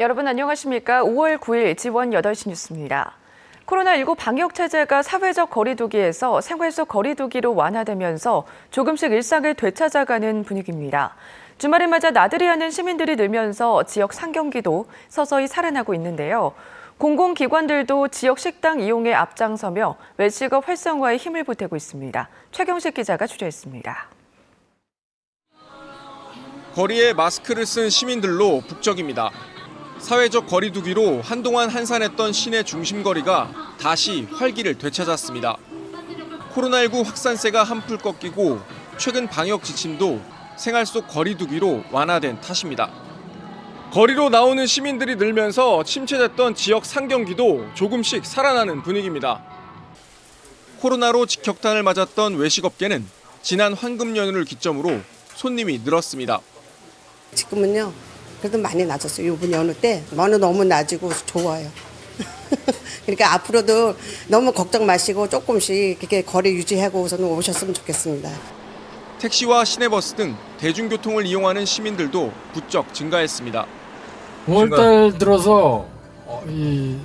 여러분 안녕하십니까? 5월 9일 지원 8시 뉴스입니다. 코로나19 방역 체제가 사회적 거리두기에서 생활 속 거리두기로 완화되면서 조금씩 일상을 되찾아가는 분위기입니다. 주말을 맞아 나들이 하는 시민들이 늘면서 지역 상경기도 서서히 살아나고 있는데요. 공공기관들도 지역 식당 이용에 앞장서며 외식업 활성화에 힘을 보태고 있습니다. 최경식 기자가 취재했습니다. 거리에 마스크를 쓴 시민들로 북적입니다. 사회적 거리두기로 한동안 한산했던 시내 중심거리가 다시 활기를 되찾았습니다. 코로나19 확산세가 한풀 꺾이고 최근 방역 지침도 생활 속 거리두기로 완화된 탓입니다. 거리로 나오는 시민들이 늘면서 침체됐던 지역 상경기도 조금씩 살아나는 분위기입니다. 코로나로 직격탄을 맞았던 외식업계는 지난 황금 연휴를 기점으로 손님이 늘었습니다. 지금은요 그래도 많이 낮았어요 이번 연휴 때 연휴 너무 낮이고 좋아요 그러니까 앞으로도 너무 걱정 마시고 조금씩 이렇게 거리 유지하고서는 오셨으면 좋겠습니다 택시와 시내버스 등 대중교통을 이용하는 시민들도 부쩍 증가했습니다. 5월달 들어서 어, 이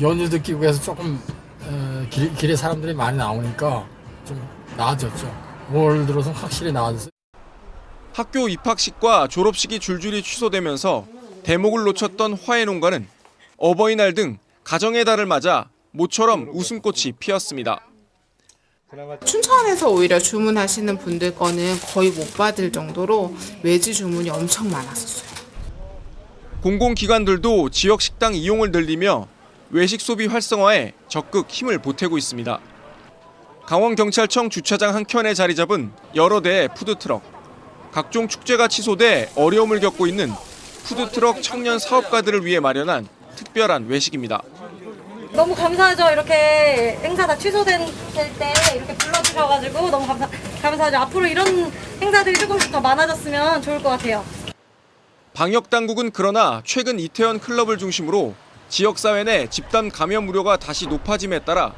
연휴도 끼고 해서 조금 어, 길, 길에 사람들이 많이 나오니까 좀 나아졌죠. 5월 들어서 확실히 나아졌어요. 학교 입학식과 졸업식이 줄줄이 취소되면서 대목을 놓쳤던 화훼농가는 어버이날 등 가정의 달을 맞아 모처럼 웃음꽃이 피었습니다. 춘천에서 오히려 주문하시는 분들 거는 거의 못 받을 정도로 외지 주문이 엄청 많았었어요. 공공기관들도 지역 식당 이용을 늘리며 외식 소비 활성화에 적극 힘을 보태고 있습니다. 강원경찰청 주차장 한켠에 자리 잡은 여러 대의 푸드트럭. 각종 축제가 취소돼 어려움을 겪고 있는 푸드트럭 청년 사업가들을 위해 마련한 특별한 외식입니다. 너무 감사하죠. 이렇게 행사 다 취소된 때 이렇게 불러주셔가지고 너무 감사, 감사하죠. 앞으로 이런 행사들이 조금씩 더 많아졌으면 좋을 것 같아요. 방역 당국은 그러나 최근 이태원 클럽을 중심으로 지역 사회 내 집단 감염 우려가 다시 높아짐에 따라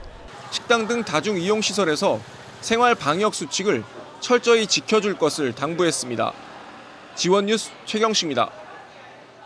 식당 등 다중 이용 시설에서 생활 방역 수칙을 철저히 지켜줄 것을 당부했습니다. 지원 뉴스 최경식입니다.